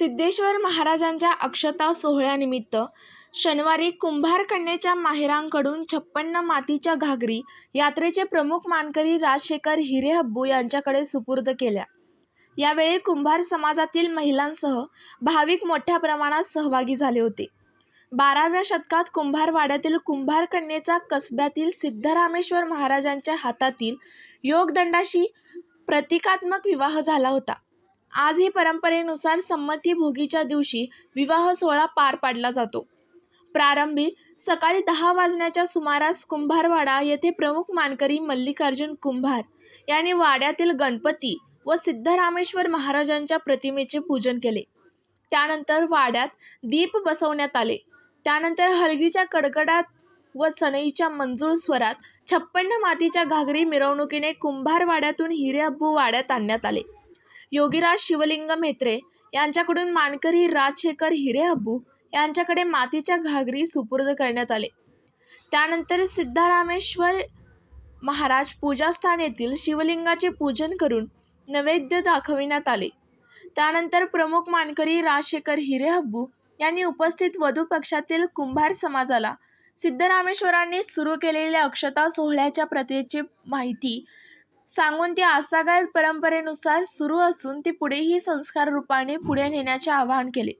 सिद्धेश्वर महाराजांच्या अक्षता सोहळ्यानिमित्त शनिवारी कुंभार कन्येच्या माहेरांकडून छप्पन्न मातीच्या घागरी यात्रेचे प्रमुख मानकरी राजशेखर हिरे हब्बू यांच्याकडे सुपूर्द केल्या. यावेळी कुंभार समाजातील महिलांसह भाविक मोठ्या प्रमाणात सहभागी झाले होते. बाराव्या शतकात कुंभारवाड्यातील कुंभार कन्येचा कसब्यातील सिद्धरामेश्वर महाराजांच्या हातातील योगदंडाशी प्रतिकात्मक विवाह झाला होता. आजही परंपरेनुसार संमती भोगीच्या दिवशी विवाह सोहळा पार पाडला जातो. प्रारंभी सकाळी दहा वाजण्याच्या सुमारास कुंभारवाडा येथे प्रमुख मानकरी मल्लिकार्जुन कुंभार यांनी वाड्यातील गणपती व सिद्धरामेश्वर महाराजांच्या प्रतिमेचे पूजन केले. त्यानंतर वाड्यात दीप बसवण्यात आले. त्यानंतर हलगीच्या कडकडात व सनईच्या मंजूळ स्वरात छप्पन्न मातीच्या घागरी मिरवणुकीने कुंभार वाड्यातून हिरेअब्बू वाड्यात आणण्यात आले. योगीराज शिवलिंग म्हेत्रे यांच्याकडून मानकरी राजशेखर हिरेअब्बू यांच्याकडे मातीच्या घागरी सुपूर्द करण्यात आले. त्यानंतर सिद्धारामेश्वर महाराज पूजास्थान येथील शिवलिंगाचे पूजन करून नैवेद्य दाखविण्यात आले. त्यानंतर प्रमुख मानकरी राजशेखर हिरेहब्बू यांनी उपस्थित वधू पक्षातील कुंभार समाजाला सिद्धरामेश्वरांनी सुरू केलेल्या अक्षता सोहळ्याच्या प्रथेची माहिती सांगून ती आजतागायत परंपरेनुसार सुरू असून ती पुढेही संस्कार रूपाने पुढे नेण्याचे आवाहन केले.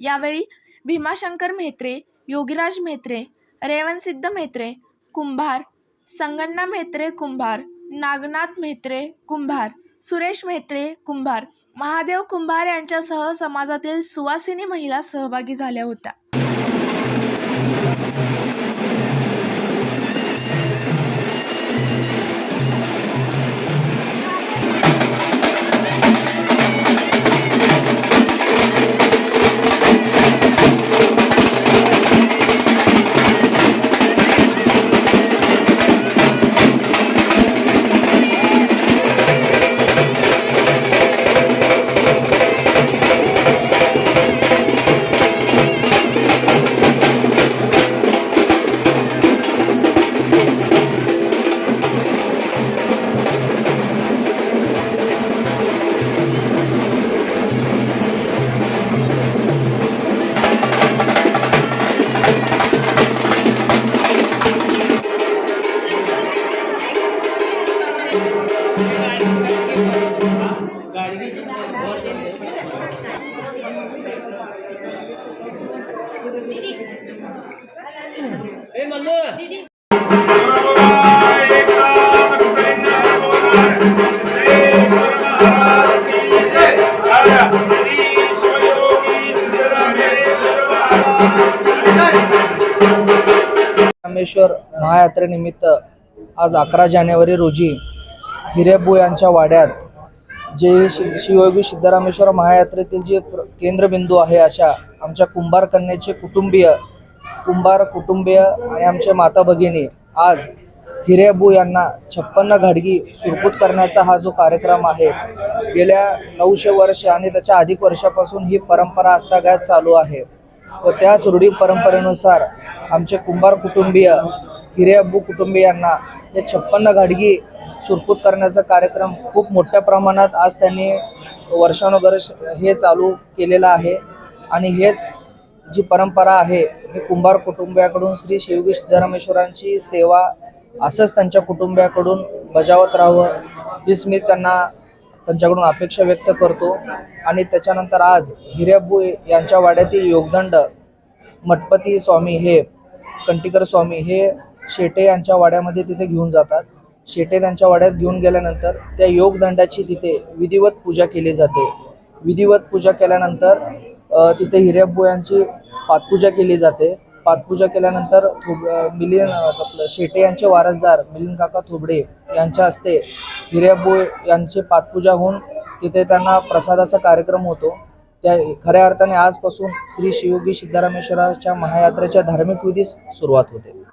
यावेळी भीमाशंकर म्हेत्रे योगीराज म्हेत्रे रेवणसिद्ध म्हेत्रे कुंभार संगण्णा म्हेत्रे कुंभार नागनाथ म्हेत्रे कुंभार सुरेश म्हेत्रे कुंभार महादेव कुंभार यांच्यासह समाजातील सुवासिनी महिला सहभागी झाल्या होत्या. रामेश्वर महायात्रेनिमित्त आज अकरा जानेवारी रोजी हिरेबू यांच्या वाड्यात जे शि शिवयोगी सिद्धरामेश्वर महायात्रेतील जे प्र केंद्रबिंदू आहे अशा आमच्या कुंभार कन्याचे कुटुंबीय कुंभार कुटुंबीय आणि आमच्या माता भगिनी आज हिरेबू यांना छप्पन्न घाडगी सुरपूत करण्याचा हा जो कार्यक्रम आहे गेल्या नऊशे वर्ष आणि त्याच्या अधिक वर्षापासून ही परंपरा आस्थागायत चालू आहे. व त्याच रूढी परंपरेनुसार आमचे कुंभार कुटुंबीय हिरेअब्बू कुटुंबियांना या छप्पन्न गाडगी सुरपूत करण्याचा कार्यक्रम खूप मोठ्या प्रमाणात आज त्यांनी वर्षानुवर्ष हे चालू केलेलं आहे. आणि हेच जी परंपरा आहे हे कुंभार कुटुंबियाकडून श्री शिवगी सिद्धरामेश्वरांची सेवा असंच त्यांच्या कुटुंबियाकडून बजावत राहावं हीच मी त्यांना त्यांच्याकडून अपेक्षा व्यक्त करतो. आणि त्याच्यानंतर आज हिरेअब्बू यांच्या वाड्यातील योगदंड मठपती स्वामी हे कंटिकर स्वामी हे शेटे यांच्या वाड्यामध्ये तिथे घेऊन जातात. शेटे त्यांच्या वाड्यात घेऊन गेल्यानंतर त्या योगदंडाची तिथे विधिवत पूजा केली जाते. विधिवत पूजा केल्यानंतर तिथे हिरेअब्बू यांची पातपूजा केली जाते. पादपूजा केल्यानंतर थोब मिलिन आपलं शेटे यांचे वारसदार मिलिंद काका थोबडे यांच्या हस्ते हिरेअब्बू यांची पातपूजा होऊन तिथे त्यांना प्रसादाचा कार्यक्रम होतो. त्या खऱ्या अर्थाने आजपासून श्री शिवगी सिद्धरामेश्वराच्या महायात्रेच्या धार्मिक विधीस सुरुवात होते.